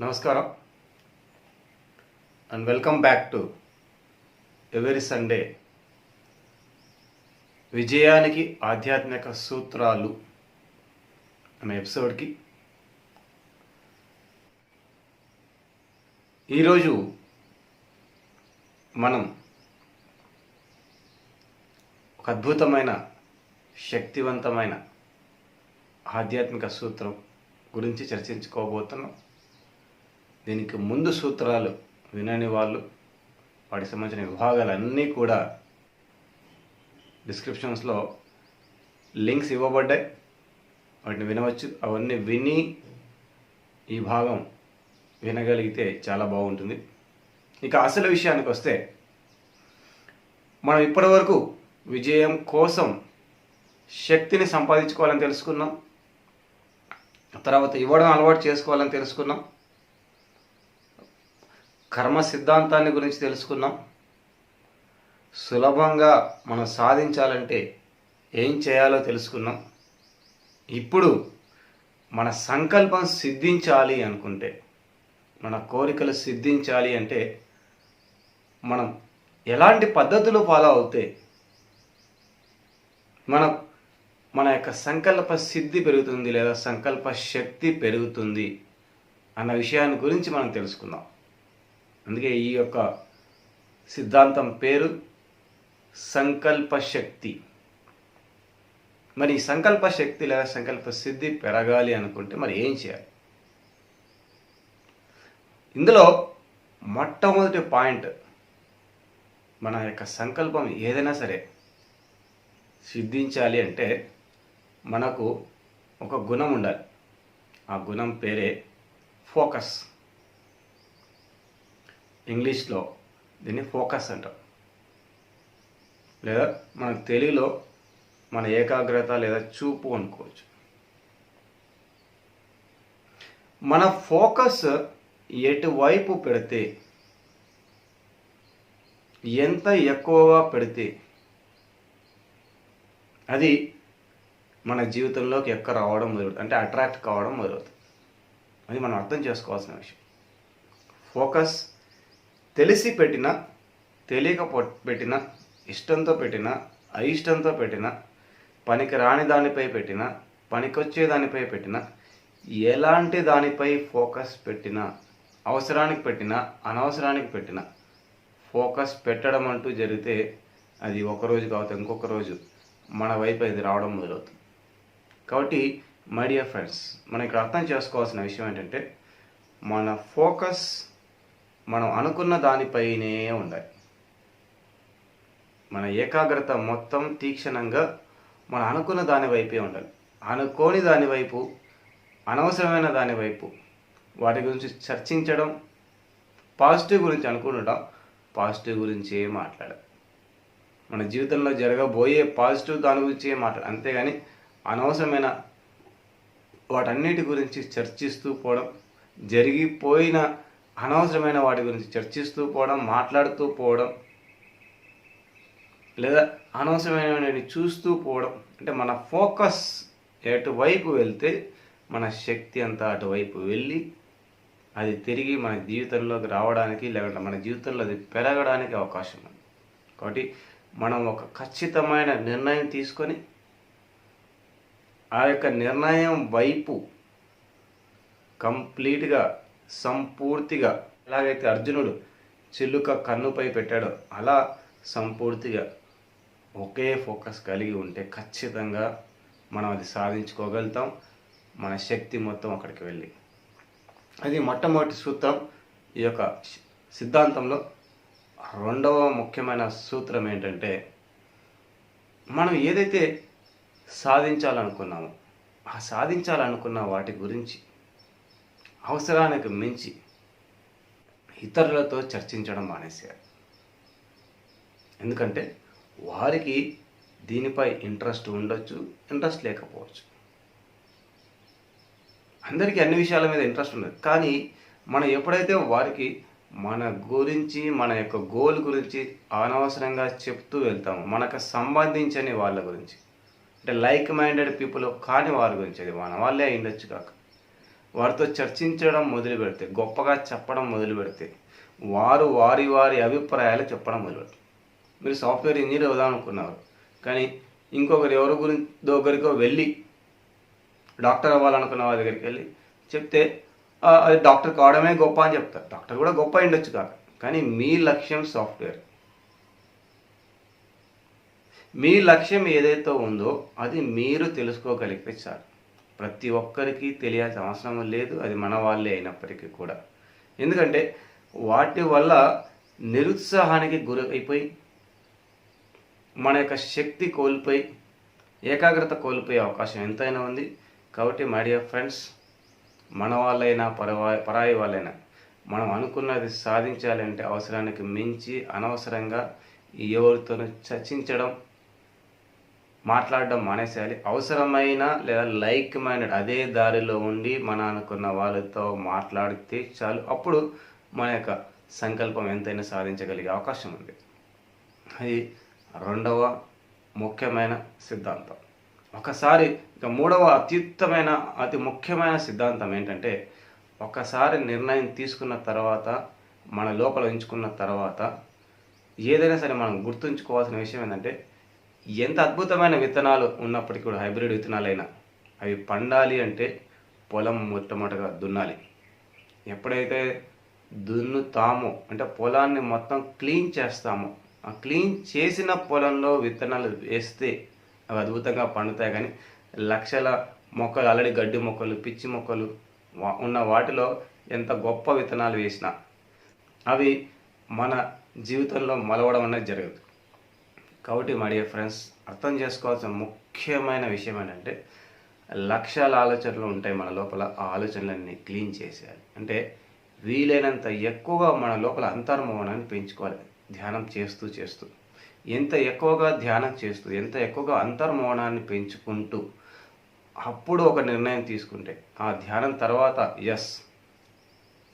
నమస్కారం. And welcome back to every Sunday విజయానికి ఆధ్యాత్మిక సూత్రాలు అనే ఎపిసోడ్కి ఈరోజు మనం ఒక అద్భుతమైన శక్తివంతమైన ఆధ్యాత్మిక సూత్రం గురించి చర్చించుకోబోతున్నాం. దీనికి ముందు సూత్రాలు వినని వాళ్ళు వాటికి సంబంధించిన విభాగాలన్నీ కూడా డిస్క్రిప్షన్స్లో లింక్స్ ఇవ్వబడ్డాయి. వాటిని వినవచ్చు. అవన్నీ విని ఈ భాగం వినగలిగితే చాలా బాగుంటుంది. ఇక అసలు విషయానికి వస్తే మనం ఇప్పటివరకు విజయం కోసం శక్తిని సంపాదించుకోవాలని తెలుసుకున్నాం. తర్వాత ఇవ్వడం అలవాటు చేసుకోవాలని తెలుసుకున్నాం. కర్మ సిద్ధాంతాన్ని గురించి తెలుసుకున్నాం సులభంగా మనం సాధించాలంటే ఏం చేయాలో తెలుసుకున్నాం ఇప్పుడు మన సంకల్పం సిద్ధించాలి అనుకుంటే మన కోరికలు సిద్ధించాలి అంటే మనం ఎలాంటి పద్ధతులు ఫాలో అవుతే మనం మన యొక్క సంకల్ప సిద్ధి పెరుగుతుంది లేదా సంకల్ప శక్తి పెరుగుతుంది అన్న విషయాన్ని గురించి మనం తెలుసుకుందాం. అందుకే ఈ యొక్క సిద్ధాంతం పేరు సంకల్ప శక్తి మరి ఈ సంకల్ప శక్తి లేదా సంకల్ప సిద్ధి పెరగాలి అనుకుంటే మరి ఏం చేయాలి? ఇందులో మొట్టమొదటి పాయింట్ మన యొక్క సంకల్పం ఏదైనా సరే సిద్ధించాలి అంటే మనకు ఒక గుణం ఉండాలి. ఆ గుణం పేరే ఫోకస్. ఇంగ్లీష్లో దీన్ని ఫోకస్ అంటాం. లేదా మన తెలుగులో మన ఏకాగ్రత లేదా చూపు అనుకోవచ్చు. మన ఫోకస్ ఎటువైపు పెడితే ఎంత ఎక్కువగా పెడితే అది మన జీవితంలోకి ఎక్క రావడం మొదలవుతుంది. అంటే అట్రాక్ట్ కావడం మొదలవుతుంది. అది మనం అర్థం చేసుకోవాల్సిన విషయం. ఫోకస్ తెలిసి పెట్టిన తెలియక పెట్టిన ఇష్టంతో పెట్టిన అయిష్టంతో పెట్టిన పనికి రాని దానిపై పెట్టిన పనికొచ్చే దానిపై పెట్టిన ఎలాంటి దానిపై ఫోకస్ పెట్టినా అవసరానికి పెట్టిన అనవసరానికి పెట్టిన ఫోకస్ పెట్టడం అంటూ జరిగితే అది ఒక రోజు కావచ్చు ఇంకొక రోజు మన వైపు అది రావడం మొదలవుతుంది. కాబట్టి మై డియర్ ఫ్రెండ్స్ మనం ఇక్కడ అర్థం చేసుకోవాల్సిన విషయం ఏంటంటే మన ఫోకస్ మనం అనుకున్న దానిపైనే ఉండాలి. మన ఏకాగ్రత మొత్తం తీక్షణంగా మనం అనుకున్న దాని వైపే ఉండాలి. అనుకోని దానివైపు అనవసరమైన దాని వైపు వాటి గురించి చర్చించడం పాజిటివ్ గురించి అనుకుంటాం పాజిటివ్ గురించే మాట్లాడాలి. మన జీవితంలో జరగబోయే పాజిటివ్ దాని గురించే మాట్లాడాలి. అంతేగాని అనవసరమైన వాటన్నిటి గురించి చర్చిస్తూ పోవడం జరిగిపోయిన అనవసరమైన వాటి గురించి చర్చిస్తూ పోవడం మాట్లాడుతూ పోవడం లేదా అనవసరమైనవి చూస్తూ పోవడం. అంటే మన ఫోకస్ ఎటువైపు వెళ్తే మన శక్తి అంతా అటువైపు వెళ్ళి అది తిరిగి మన జీవితంలోకి రావడానికి లేకుంటే మన జీవితంలో అది పెరగడానికి అవకాశం ఉంది. కాబట్టి మనం ఒక ఖచ్చితమైన నిర్ణయం తీసుకొని ఆ యొక్క నిర్ణయం వైపు కంప్లీట్గా సంపూర్తిగా. ఎలాగైతే అర్జునుడు చిల్లుక కన్నుపై పెట్టాడో అలా సంపూర్తిగా ఒకే ఫోకస్ కలిగి ఉంటే ఖచ్చితంగా మనం అది సాధించుకోగలుగుతాం. మన శక్తి మొత్తం అక్కడికి వెళ్ళి. అది మొట్టమొదటి సూత్రం ఈ యొక్క సిద్ధాంతంలో. రెండవ ముఖ్యమైన సూత్రం ఏంటంటే మనం ఏదైతే సాధించాలనుకున్నామో ఆ సాధించాలనుకున్న వాటి గురించి అవసరానికి మించి ఇతరులతో చర్చించడం మానేశారు. ఎందుకంటే వారికి దీనిపై ఇంట్రెస్ట్ ఉండొచ్చు ఇంట్రెస్ట్ లేకపోవచ్చు. అందరికీ అన్ని విషయాల మీద ఇంట్రెస్ట్ ఉండదు. కానీ మనం ఎప్పుడైతే వారికి మన గురించి మన యొక్క గోల్ గురించి అనవసరంగా చెప్తూ వెళ్తాము మనకు సంబంధించని వాళ్ళ గురించి అంటే లైక్ మైండెడ్ పీపుల్ కాని వారి గురించి అది మన వాళ్ళే అయి ఉండొచ్చు కాక. వారితో చర్చించడం మొదలు పెడితే గొప్పగా చెప్పడం మొదలు పెడితే వారు వారి వారి అభిప్రాయాలు చెప్పడం మొదలు పెడతారు మీరు సాఫ్ట్వేర్ ఇంజనీర్ అవుదాం అనుకున్నారు కానీ ఇంకొకరు ఎవరి గురించి దగ్గరికో వెళ్ళి డాక్టర్ అవ్వాలనుకున్న వారి దగ్గరికి వెళ్ళి చెప్తే అది డాక్టర్ కావడమే గొప్ప అని చెప్తారు. డాక్టర్ కూడా గొప్ప ఉండొచ్చు కాక కానీ మీ లక్ష్యం సాఫ్ట్వేర్. మీ లక్ష్యం ఏదైతే ఉందో అది మీరు తెలుసుకోగలిగితే చాలు. ప్రతి ఒక్కరికి తెలియాల్సిన అవసరం లేదు. అది మన వాళ్ళే అయినప్పటికీ కూడా. ఎందుకంటే వాటి వల్ల నిరుత్సాహానికి గురి అయిపోయి మన యొక్క శక్తి కోల్పోయి ఏకాగ్రత కోల్పోయే అవకాశం ఎంతైనా ఉంది. కాబట్టి మై డియర్ ఫ్రెండ్స్ మన వాళ్ళైనా పరవా పరాయి వాళ్ళైనా మనం అనుకున్నది సాధించాలంటే అవసరానికి మించి అనవసరంగా ఎవరితోనూ చర్చించడం మాట్లాడడం మానేసేయాలి. అవసరమైన లేదా లైక్ మైండెడ్ అదే దారిలో ఉండి మన అనుకున్న వాళ్ళతో మాట్లాడితే చాలు. అప్పుడు మన యొక్క సంకల్పం ఎంతైనా సాధించగలిగే అవకాశం ఉంది. అది రెండవ ముఖ్యమైన సిద్ధాంతం. ఒకసారి ఇక మూడవ అత్యుత్తమైన అతి ముఖ్యమైన సిద్ధాంతం ఏంటంటే ఒకసారి నిర్ణయం తీసుకున్న తర్వాత మన లోపల ఉంచుకున్న తర్వాత ఏదైనా సరే మనం గుర్తుంచుకోవాల్సిన విషయం ఏంటంటే ఎంత అద్భుతమైన విత్తనాలు ఉన్నప్పటికీ కూడా హైబ్రిడ్ విత్తనాలైనా అవి పండాలి అంటే పొలం మొట్టమొదటగా దున్నాలి. ఎప్పుడైతే దున్నుతామో అంటే పొలాన్ని మొత్తం క్లీన్ చేస్తామో ఆ క్లీన్ చేసిన పొలంలో విత్తనాలు వేస్తే అవి అద్భుతంగా పండుతాయి. కానీ లక్షల మొక్కలు ఆల్రెడీ గడ్డి మొక్కలు పిచ్చి మొక్కలు ఉన్న వాటిలో ఎంత గొప్ప విత్తనాలు వేసినా అవి మన జీవితంలో మలవడం అనేది జరగదు. కాబట్టి మై డియర్ ఫ్రెండ్స్ అర్థం చేసుకోవాల్సిన ముఖ్యమైన విషయం ఏంటంటే లక్ష్యాల ఆలోచనలు ఉంటాయి మన లోపల. ఆ ఆలోచనలన్నీ క్లీన్ చేసేయాలి. అంటే వీలైనంత ఎక్కువగా మన లోపల అంతర్మౌనాన్ని పెంచుకోవాలి. ధ్యానం చేస్తూ చేస్తూ. ఎంత ఎక్కువగా ధ్యానం చేస్తూ ఎంత ఎక్కువగా అంతర్మౌనాన్ని పెంచుకుంటూ అప్పుడు ఒక నిర్ణయం తీసుకుంటే ఆ ధ్యానం తర్వాత ఎస్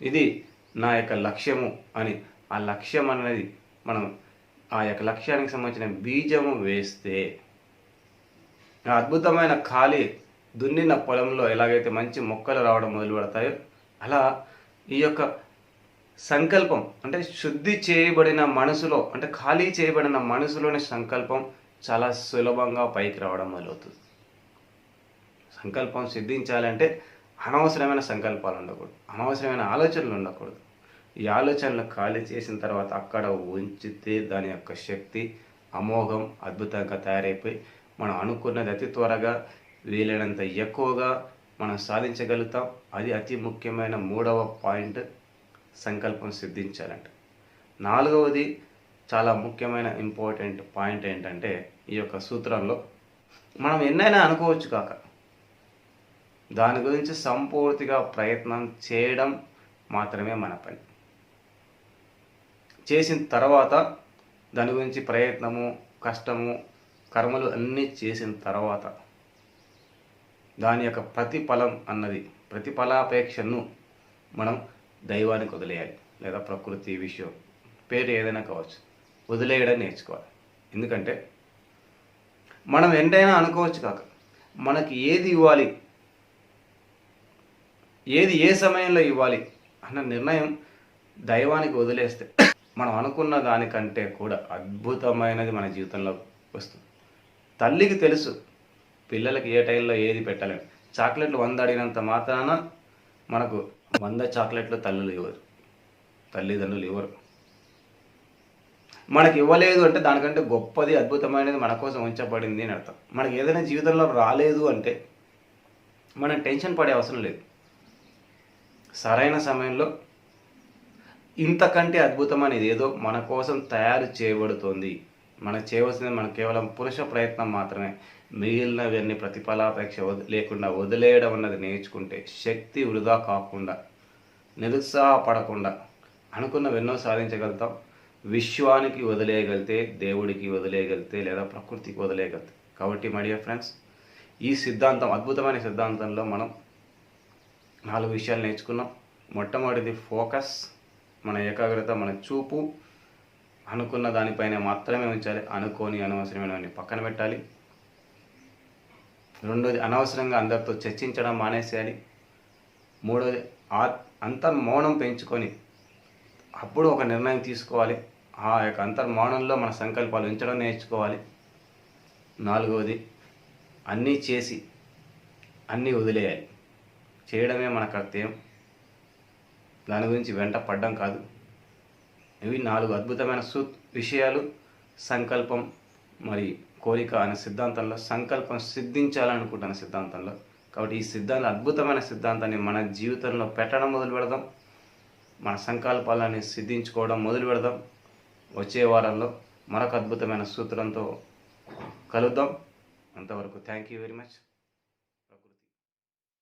ఇది నా యొక్క లక్ష్యము అని. ఆ లక్ష్యం అనేది మనం ఆ యొక్క లక్ష్యానికి సంబంధించిన బీజము వేస్తే అద్భుతమైన ఖాళీ దున్నిన పొలంలో ఎలాగైతే మంచి మొక్కలు రావడం మొదలు పెడతాయో అలా ఈ యొక్క సంకల్పం అంటే శుద్ధి చేయబడిన మనసులో అంటే ఖాళీ చేయబడిన మనసులోని సంకల్పం చాలా సులభంగా పైకి రావడం మొదలవుతుంది. సంకల్పం సిద్ధించాలంటే అనవసరమైన సంకల్పాలు ఉండకూడదు అనవసరమైన ఆలోచనలు ఉండకూడదు. ఈ ఆలోచనలు ఖాళీ చేసిన తర్వాత అక్కడ ఉంచితే దాని యొక్క శక్తి అమోఘం అద్భుతంగా తయారైపోయి మనం అనుకున్నది అతి త్వరగా వీలైనంత ఎక్కువగా మనం సాధించగలుగుతాం. అది అతి ముఖ్యమైన మూడవ పాయింట్ సంకల్పం సిద్ధించాలంట. నాలుగవది చాలా ముఖ్యమైన ఇంపార్టెంట్ పాయింట్ ఏంటంటే ఈ యొక్క సూత్రంలో మనం ఎన్నైనా అనుకోవచ్చు కాక. దాని గురించి సంపూర్తిగా ప్రయత్నం చేయడం మాత్రమే మన పని. చేసిన తర్వాత దాని గురించి ప్రయత్నము కష్టము కర్మలు అన్నీ చేసిన తర్వాత దాని యొక్క ప్రతిఫలం అన్నది ప్రతిఫలాపేక్షను మనం దైవానికి వదిలేయాలి లేదా ప్రకృతి విషయం. పేరు ఏదైనా కావచ్చు. వదిలేయడం నేర్చుకోవాలి. ఎందుకంటే మనం ఎంతైనా అనుకోవచ్చు కాక మనకి ఏది ఇవ్వాలి ఏది ఏ సమయంలో ఇవ్వాలి అన్న నిర్ణయం దైవానికి వదిలేస్తే మనం అనుకున్న దానికంటే కూడా అద్భుతమైనది మన జీవితంలో వస్తుంది. తల్లికి తెలుసు పిల్లలకి ఏ టైంలో ఏది పెట్టాలని చాక్లెట్లు వంద అడిగినంత మాత్రాన మనకు వంద చాక్లెట్లు తల్లులు ఇవ్వరు. తల్లిదండ్రులు ఇవ్వరు. మనకి ఇవ్వలేదు అంటే దానికంటే గొప్పది అద్భుతమైనది మన కోసం ఉంచబడింది అని అర్థం. మనకి ఏదైనా జీవితంలో రాలేదు అంటే మనం టెన్షన్ పడే అవసరం లేదు. సరైన సమయంలో ఇంతకంటే అద్భుతమైనది ఏదో మన కోసం తయారు చేయబడుతోంది. మన చేయవలసింది మనం కేవలం పురుష ప్రయత్నం మాత్రమే. మిగిలినవన్నీ ప్రతిఫలాపేక్ష వద లేకుండా వదిలేయడం అన్నది నేర్చుకుంటే శక్తి వృధా కాకుండా నిరుత్సాహపడకుండా అనుకున్నవెన్నో సాధించగలుగుతాం. విశ్వానికి వదిలేయగలితే దేవుడికి వదిలేయగలితే లేదా ప్రకృతికి వదిలేయగలితే కాబట్టి మై డియర్ ఫ్రెండ్స్ ఈ సిద్ధాంతం అద్భుతమైన సిద్ధాంతంలో మనం నాలుగు విషయాలు నేర్చుకున్నాం. మొట్టమొదటిది ఫోకస్ మన ఏకాగ్రత మన చూపు అనుకున్న దానిపైన మాత్రమే ఉంచాలి. అనుకోని అనవసరమైనవన్నీ పక్కన పెట్టాలి. రెండోది అనవసరంగా అందరితో చర్చించడం మానేసేయాలి. మూడోది ఆ అంతర్మౌనం పెంచుకొని అప్పుడు ఒక నిర్ణయం తీసుకోవాలి. ఆ యొక్క అంతర్మౌనంలో మన సంకల్పాలు ఉంచడం నేర్చుకోవాలి. నాలుగవది అన్నీ చేసి అన్నీ వదిలేయాలి. చేయడమే మన కర్తవ్యం. దాని గురించి వెంట పడ్డం కాదు. ఇవి నాలుగు అద్భుతమైన సూ విషయాలు. సంకల్పం మరి కోరిక అనే సిద్ధాంతంలో సంకల్పం సిద్ధించాలనుకుంటున్న సిద్ధాంతంలో. కాబట్టి ఈ సిద్ధాంతం అద్భుతమైన సిద్ధాంతాన్ని మన జీవితంలో పెట్టడం మొదలు పెడదాం. మన సంకల్పాలని సిద్ధించుకోవడం మొదలు పెడదాం. వచ్చే వారంలో మరొక అద్భుతమైన సూత్రంతో కలుద్దాం. అంతవరకు థ్యాంక్ యూ వెరీ మచ్.